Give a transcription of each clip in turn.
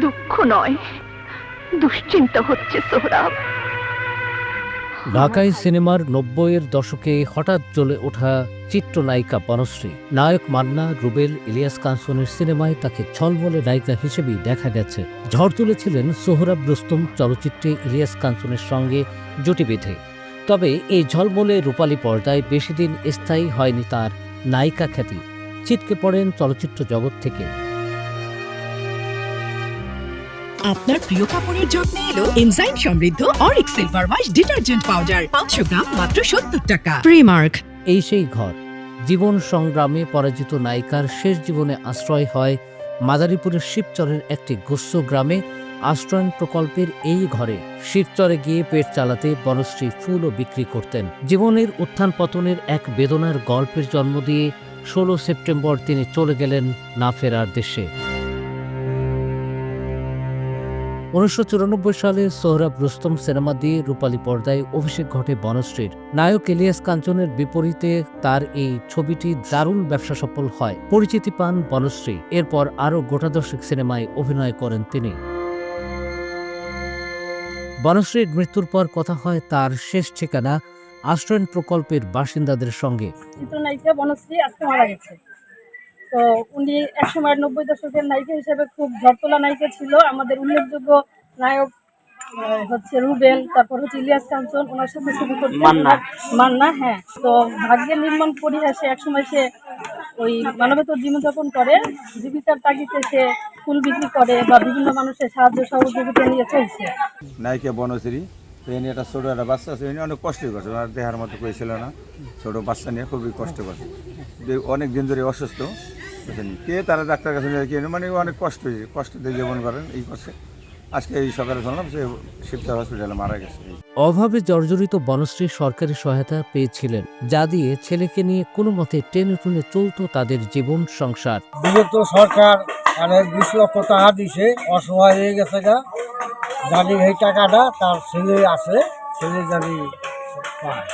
দুঃখ নয়, দুশ্চিন্তা হচ্ছে সোহরাব। ঢাকাই সিনেমার নব্বইয়ের দশকে হঠাৎ জ্বলে ওঠা চিত্রনায়িকা বনশ্রী নায়ক মান্না, রুবেল, ইলিয়াস কাঞ্চনের সিনেমায় তাকে ছলবলে নায়িকা হিসেবেই দেখা গেছে। ঝড় তুলেছিলেন সোহরাব রুস্তম চলচ্চিত্রে ইলিয়াস কাঞ্চনের সঙ্গে জুটি বেঁধে। তবে এই ঝলমলে রূপালী পর্দায় বেশি দিন স্থায়ী হয়নি তার নায়িকা খ্যাতি। ছিটকে পড়েন চলচ্চিত্র জগৎ থেকে। আপনার প্রিয় কাপড়ের যত্নে এলো এনজাইম সমৃদ্ধ অরিক সিলভার ওয়াশ ডিটারজেন্ট পাউডার। পাঁচশো গ্রাম মাত্র সত্তর টাকা। প্রিমার্ক এই সেই ঘর। জীবন সংগ্রামে পরাজিত নায়িকার শেষ জীবনে আশ্রয় হয় মাদারীপুরের শিবচরের একটি গুস্স গ্রামে আশ্রয়ণ প্রকল্পের এই ঘরে। শিবচরে গিয়ে পেট চালাতে বনশ্রী ফুলও বিক্রি করতেন। জীবনের উত্থান পতনের এক বেদনার গল্পের জন্ম দিয়ে ষোলো সেপ্টেম্বর তিনি চলে গেলেন না ফেরার দেশে উনিশশো চুরানব্বই সালে সোহরাব রুস্তম সিনেমা দিয়ে রূপালী পর্দায় অভিষেক ঘটে বনশ্রীর। নায়ক এলিয়াস কাঞ্চনের বিপরীতে তার এই ছবিটি দারুণ ব্যবসা সফল হয়। পরিচিতি পান বনশ্রী। এরপর আরও গোটাদশেক সিনেমায় অভিনয় করেন তিনি। বনশ্রীর মৃত্যুর পর কথা হয় তার শেষ ঠিকানা আশ্রয়ণ প্রকল্পের বাসিন্দাদের সঙ্গে। বনশ্রী আজকে মারা গেছে। তো উনি একসময় নব্বই দশকের নায়িকা হিসেবে খুব ঝড়তলা নায়িকা ছিল। আমাদের উল্লেখযোগ্য নায়ক হচ্ছে রুবেল তারপর হচ্ছে ইলিয়াস কাঞ্চন ওনার সাথে ছবি করতে মান্না। হ্যাঁ। তো ভাগ্যের নির্মাণ পরিহাসে একসময় সে ওই মানবেতর জীবনযাপন করে। জীবিকার তাগিদে সে ফুল বিক্রি করে বা বিভিন্ন মানুষের সাহায্য সহযোগিতা নিয়ে চলছে। নায়িকা বনশ্রী। তো এনে একটা ছোটো একটা বাচ্চা আছে এনে অনেক কষ্ট করছে ওনার দেহার মতো কেউ ছিল না। ছোটো বাচ্চা নিয়ে খুবই কষ্ট করছে। অনেক দিন ধরে অসুস্থ বুঝলেন কে তারা ডাক্তার কাছে নিয়ে কে মানে অনেক কষ্ট হয়েছে কষ্ট দিয়ে জীবন করেন এই করছে। আজকে এই সকালে শুনলাম সে শিবচর হসপিটালে মারা গেছে। অভাবে জর্জরিত বনশ্রী সরকারি সহায়তা পেয়েছিলেন যা দিয়ে ছেলেকে নিয়ে কোনো মতে টেনে টুনে চলত তাদের জীবন সংসার। বিগত সরকার মানে বিশ লক্ষ টাকা দিছে অসহায় হয়ে গেছে গা। জানি এই টাকাটা তার ছেলে আছে ছেলে জানি পায়।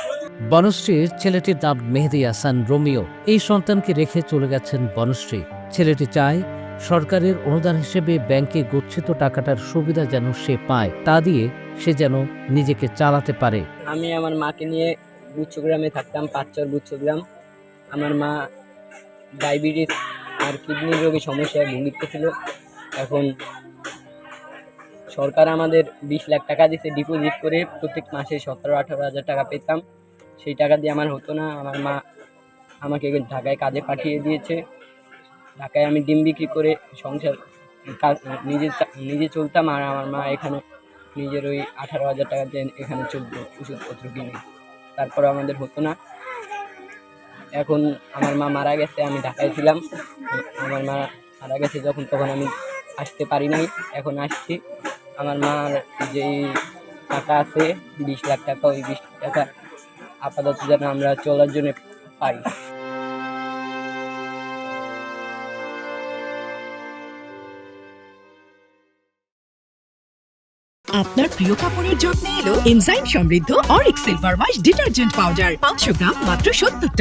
বনশ্রীর ছেলেটির নাম মেহেদি হাসান রোমিও। এই সন্তানকে রেখে চলে গেছেন বনশ্রী। ছেলেটি চায় সরকারের অনুদান হিসেবে ব্যাংকে গচ্ছিত টাকাটার সুবিধা যেন সে পায় তা দিয়ে সে যেন নিজেকে চালাতে পারে। আমি আমার মাকে নিয়ে গুচ্ছগ্রামে থাকতাম পাঁচচর গুচ্ছগ্রাম। আমার মা ডায়াবেটিস আর কিডনির রোগী সমস্যায় ভুগিতেছিল। এখন সরকার আমাদের বিশ লাখ টাকা দিছে ডিপোজিট করে প্রত্যেক মাসে সতেরো, আঠারো হাজার টাকা পেতাম। সেই টাকা দিয়ে আমার হতো না। আমার মা আমাকে ঢাকায় কাজে পাঠিয়ে দিয়েছে। ঢাকায় আমি ডিম বিক্রি করে সংসার নিজে নিজে চলতাম আর আমার মা এখানে নিজের ওই আঠারো হাজার টাকা দিয়ে এখানে চলতো ওষুধপত্র কিনে। তারপরে আমাদের হতো না। এখন আমার মা মারা গেছে, আমি ঢাকায় ছিলাম। আমার মা মারা গেছে যখন, তখন আমি আসতে পারি নাই। এখন আসছি। আমার মার যেই টাকা আছে, বিশ লাখ টাকা, ওই বিশ টাকা আপাতত যেন আমরা চলার জন্য পাই। আপনার প্রিয় কাপড়ের যত্নে এলো এনজাইম সমৃদ্ধ অরিক সিলভার ওয়াশ ডিটারজেন্ট পাউডার, পাঁচশো গ্রাম মাত্র সত্তর টাকা।